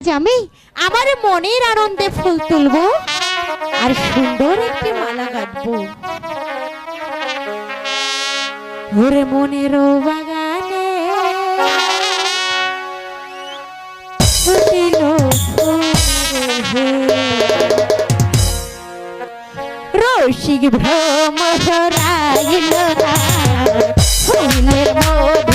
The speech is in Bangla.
যে আমি আমার মনের আনন্দে ফুল তুলব আর সুন্দর একটি মালা গাঁথবো ওরে মনের বাগানে রসিক ভ্রম ভ্রমরাইল ফুলের মোদ